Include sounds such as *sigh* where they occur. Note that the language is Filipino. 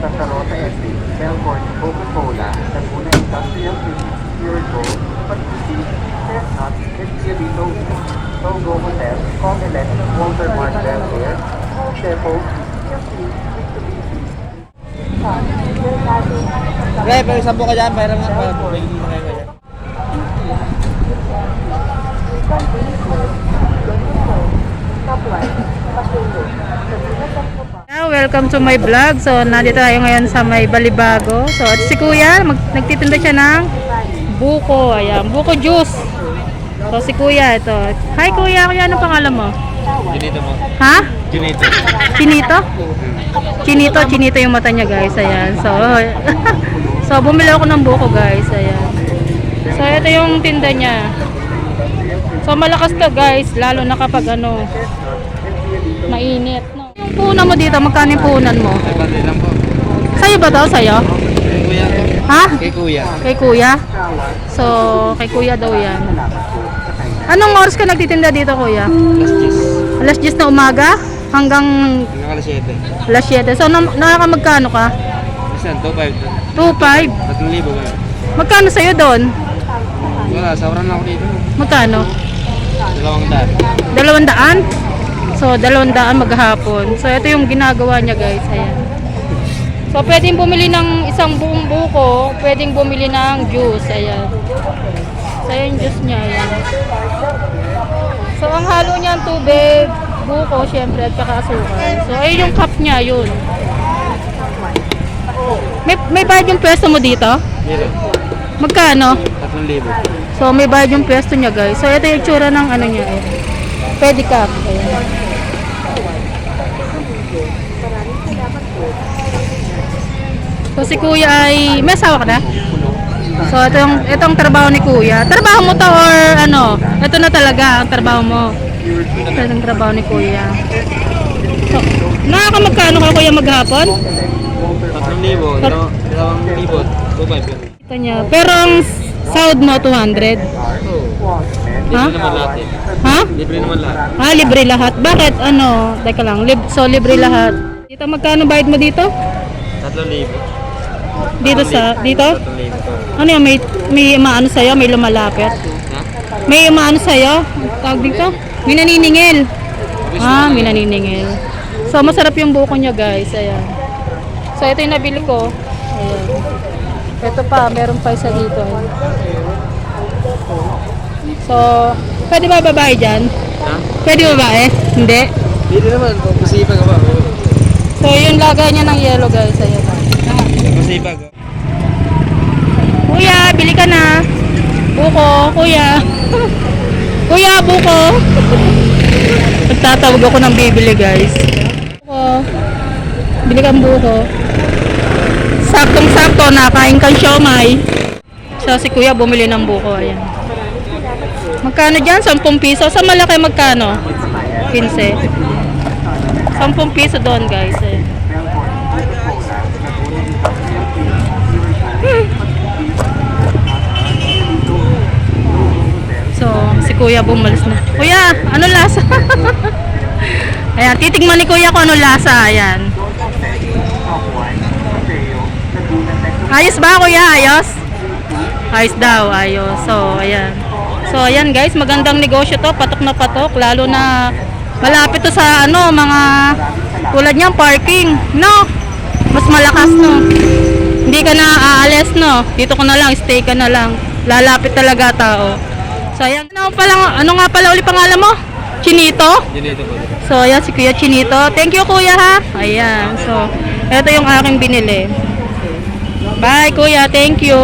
Santa Rosa Estate, Melbourne, Coca-Cola, Laguna Industrial Unit, Purgo, Pag-ibig, Chestnut, Escalito, Togo, Togo Hotel, Comelec, Walter Mart Delaware, Home Depot, Pre, pero isang po ka dyan, bayram nga para po. Bayram mo kayo dyan. Supply, Pasulo, Laguna Santa welcome to my vlog. So, nandito tayo ngayon sa may Balibago. So, at si Kuya, mag, nagtitinda siya ng buko. Ayan, buko juice. So, si Kuya, ito. Hi, Kuya. Kuya, anong pangalan mo? Junito mo. Ha? Junito. Chinito? Chinito, chinito yung mata niya, guys. Ayan. So, *laughs* so bumili ako ng buko, guys. Ayan. So, ito yung tinda niya. So, malakas to, guys. Lalo na kapag ano, mainit. No? Puhunan mo dito, magkano yung puhunan mo? Sa'yo ba daw? Sa'yo? Ha? Kay kuya. Kay kuya? So, kay kuya daw yan. Anong oras ka nagtitinda dito, kuya? Last cheese. Alas 10 na umaga? Hanggang Hanggang alas 7. alas 7. So, na nakakamagkano ka? Isan, 2.5 doon. 2.5. 3,000 ba? Magkano sa'yo doon? Wala, sauran ako dito. Magkano? Dalawang daan. Dalawang daan? So, dalawang daan maghapon. So, ito yung ginagawa niya, guys. Ayan. So, pwedeng bumili ng isang buong buko. Pwedeng bumili ng juice. Ayan. So, yung juice niya. Ayan. So, ang halo niya ang tubig, buko, syempre, at saka asukal. So, ayun yung cup niya, yun. May, may bayad yung pwesto mo dito? Dito. Magkano? 3,000. So, may bayad yung pwesto niya, guys. So, ito yung tsura ng ano niya. Eh. Pedicab. Ayan. So, si kuya ay... May asawa ka na? So, ito yung, ito ang trabaho ni kuya. Trabaho mo to or ano? Ito na talaga ang trabaho mo. Ito yung trabaho ni kuya. So, nakakamagkano ka kuya maghapon? 3,000. No? Dalawang libo. 2.5 yun. Ito niya. Pero ang sahod mo 200. Oo. Libre Ha? naman lahat eh. Ha? Libre naman lahat. Ah, libre lahat. Bakit? Ano? Teka lang. Lib so, libre lahat. Dito, magkano bayad mo dito? 3,000. Dito sa, dito? 3,000. Ano yan? May, may maano sa'yo? May lumalapit? Ha? May maano sa'yo? Tawag dito? May naniningil. Ah, may naniningil. So, masarap yung buko niya, guys. Ayan. So, ito yung nabili ko. Ayan. Ito pa, meron pa isa dito. So, pwede ba babae dyan? Ha? Pwede babae? Hindi. Hindi naman. Kung masipag ka ba? So, yung lagay niya ng yellow, guys. Ayan. Masipag. Kuya, bili ka na. Buko, kuya. kuya, buko. Nagtatawag ako ng bibili, guys. Buko. Bili kang buko. Saktong-sakto, nakain kang siomay. So, si kuya bumili ng buko. Ayan. Magkano dyan? 10 piso. Sa malaki magkano? 15. 10 piso doon, guys. Ayan. So, si Kuya bumalis na. Kuya, ano lasa? *laughs* Ayan, titigman ni Kuya kung ano lasa. Ayan. Ayos ba, Kuya? Ayos? Ayos daw, ayos. So, ayan. So, ayan guys, magandang negosyo to. Patok na patok. Lalo na malapit to sa ano, mga tulad niyan, parking. No? Mas malakas, no? Hindi ka na aalis, no? Dito ka na lang, stay ka na lang. Lalapit talaga tao. So, ayan. Ano, pala, ano nga pala uli pangalan mo? Chinito? Junito po. So, ayan si Kuya Chinito. Thank you, Kuya, ha? Ayan. So, ito yung aking binili. Bye, Kuya. Thank you.